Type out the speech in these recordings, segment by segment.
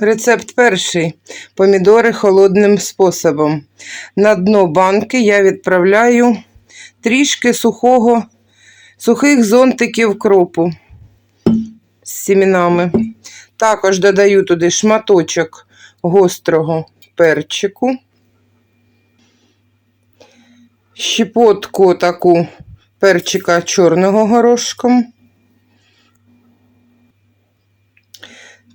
Рецепт перший. Помідори холодним способом. На дно банки я відправляю трішки сухого, сухих зонтиків кропу з сімінами. Також додаю туди шматочок гострого перчику, щепотку таку перчика чорного горошком.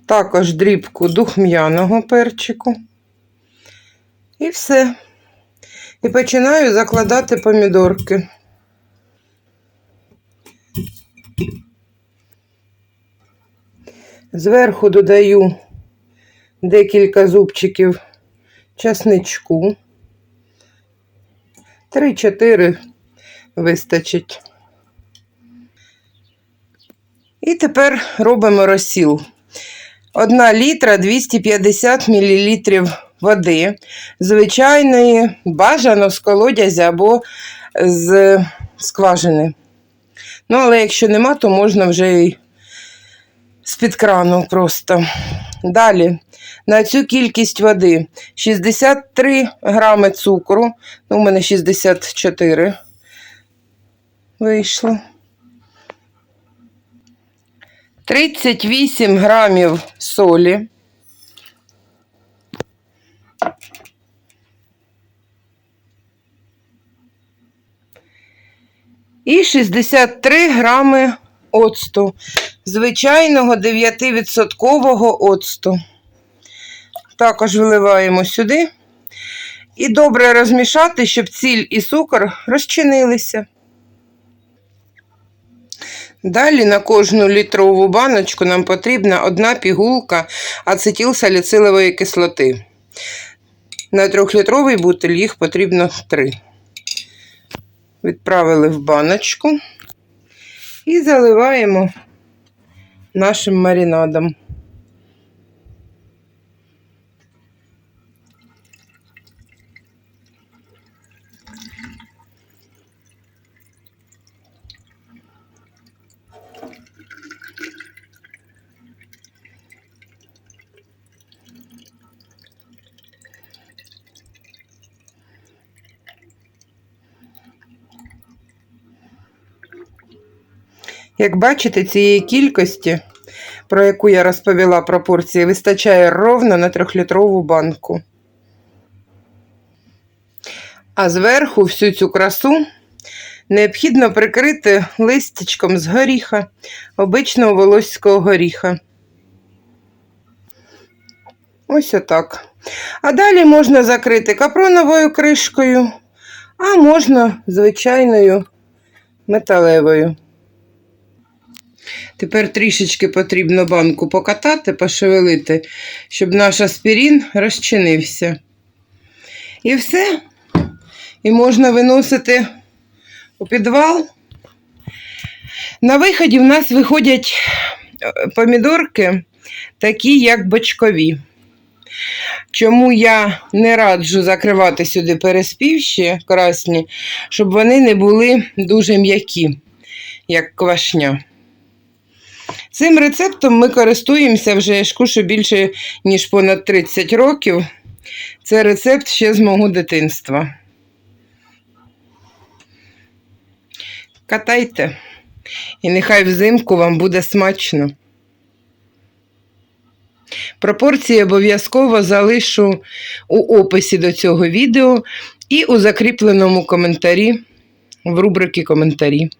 Також дрібку духм'яного перчику. І все. І починаю закладати помідорки. Зверху додаю декілька зубчиків часничку. 3-4 вистачить. І тепер робимо розсіл. 1 літра 250 мл води, звичайної, бажано з колодязя або з скважини. Ну, але якщо нема, то можна вже і з-під крану просто. Далі, на цю кількість води 63 грами цукру, ну, у мене 64 вийшло. 38 грамів солі. І 63 грами оцту. Звичайного 9% оцту. Також виливаємо сюди. І добре розмішати, щоб ціль і цукор розчинилися. Далі на кожну літрову баночку нам потрібна одна пігулка ацетилсаліцилової кислоти. На трьохлітровий бутиль їх потрібно три. Відправили в баночку і заливаємо нашим маринадом. Як бачите, цієї кількості, про яку я розповіла пропорції, вистачає ровно на трьохлітрову банку. А зверху всю цю красу необхідно прикрити листячком з горіха, обичного волоського горіха. Ось отак. А далі можна закрити капроновою кришкою, а можна звичайною металевою. Тепер трішечки потрібно банку покатати, пошевелити, щоб наш аспірін розчинився. І все. І можна виносити у підвал. На виході в нас виходять е, помідорки, такі, як бочкові. Чому я не раджу закривати сюди переспівші красні, щоб вони не були дуже м'які, як квашня. Цим рецептом ми користуємося вже я ж кушу більше, ніж понад 30 років. Це рецепт ще з мого дитинства. Катайте, і нехай взимку вам буде смачно. Пропорції обов'язково залишу у описі до цього відео і у закріпленому коментарі в рубрики коментарі.